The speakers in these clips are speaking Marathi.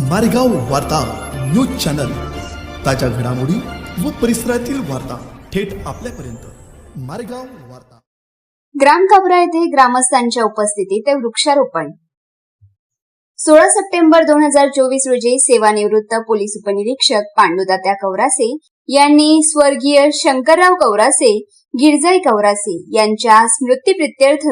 मारेगाव वार्ता न्यूज चॅनल. ताज्या घडामोडी व परिसरातील वार्ता थेट आपल्यापर्यंत. मारेगाव वार्ता. ग्राम ग्रामकाबरा येथे ग्रामस्थांच्या उपस्थितीत वृक्षारोपण. सोळा सप्टेंबर दोन हजार चोवीस रोजी सेवानिवृत्त पोलीस उपनिरीक्षक पांडुदात्या कवरासे यांनी स्वर्गीय शंकरराव कवरासे गिरजाई कवरासे यांच्या स्मृतीप्रित्यर्थ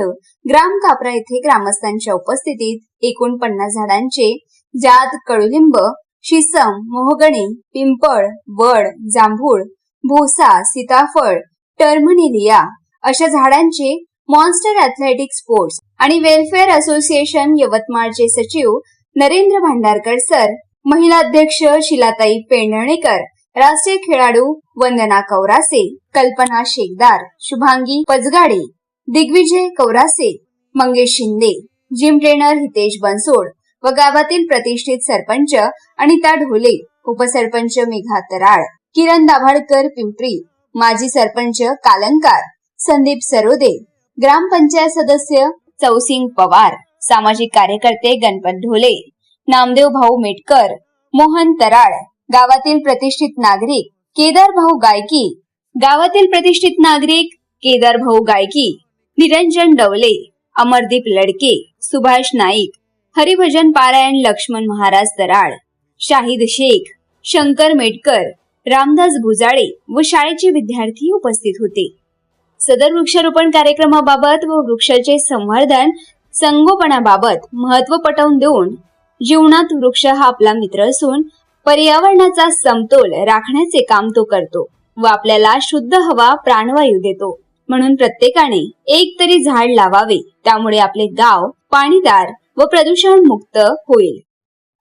ग्राम कापरा येथे ग्रामस्थांच्या उपस्थितीत एकोणपन्नास झाडांचे जात कडुलिंब शिसम मोहगणी पिंपळ वड जांभूळ भोसा सीताफळ टर्मनिलिया अशा झाडांचे मॉन्स्टर अथलेटिक स्पोर्ट्स आणि वेलफेअर असोसिएशन यवतमाळचे सचिव नरेंद्र भांडारकर सर महिला अध्यक्ष शिलाताई पेंढणेकर राष्ट्रीय खेळाडू वंदना कौरासे कल्पना शेखदार शुभांगी पजगाडे दिग्विजय कौरासे मंगेश शिंदे जिम ट्रेनर हितेश बनसोड व गावातील प्रतिष्ठित सरपंच अनिता ढोले उपसरपंच मेघा तराळ किरण दाभाडकर पिंपरी माजी सरपंच कालंकार संदीप सरोदे ग्रामपंचायत सदस्य चौसिंग पवार सामाजिक कार्यकर्ते गणपत ढोले नामदेव भाऊ मेटकर मोहन तराळ गावातील प्रतिष्ठित नागरिक केदार भाऊ गायकी गावातील प्रतिष्ठित नागरिक केदार भाऊ गायकी निरंजन डवले अमरदीप लडके सुभाष नाईक हरिभजन पारायण लक्ष्मण महाराज दराड शाहिद शेख शंकर मेटकर रामदास भुजाळे व शाळेचे विद्यार्थी उपस्थित होते. सदर वृक्षारोपण कार्यक्रमाबाबत व वृक्षाचे संवर्धन संगोपनाबाबत महत्त्व पटवून देऊन जीवनात वृक्ष हा आपला मित्र असून पर्यावरणाचा समतोल राखण्याचे काम तो करतो व आपल्याला शुद्ध हवा प्राणवायू देतो. म्हणून प्रत्येकाने एक तरी झाड लावावे त्यामुळे आपले गाव पाणीदार व प्रदूषण मुक्त होईल.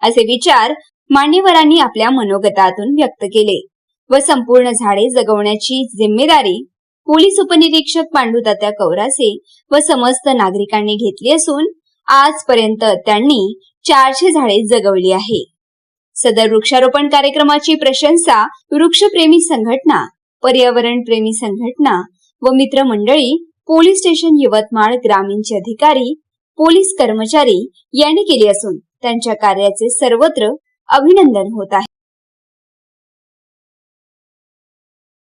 असे विचार मान्यवरांनी आपल्या मनोगतातून व्यक्त केले व संपूर्ण झाडे जगवण्याची जिम्मेदारी पोलीस उपनिरीक्षक पांडुतात्या कौरासे व समस्त नागरिकांनी घेतली असून आजपर्यंत त्यांनी चारशे झाडे जगवली आहे. सदर वृक्षारोपण कार्यक्रमाची प्रशंसा वृक्षप्रेमी संघटना पर्यावरण प्रेमी संघटना व मित्रमंडळी पोलीस स्टेशन यवतमाळ ग्रामीणचे अधिकारी पोलीस कर्मचारी यांनी केली असून त्यांच्या कार्याचे सर्वत्र अभिनंदन होत आहे.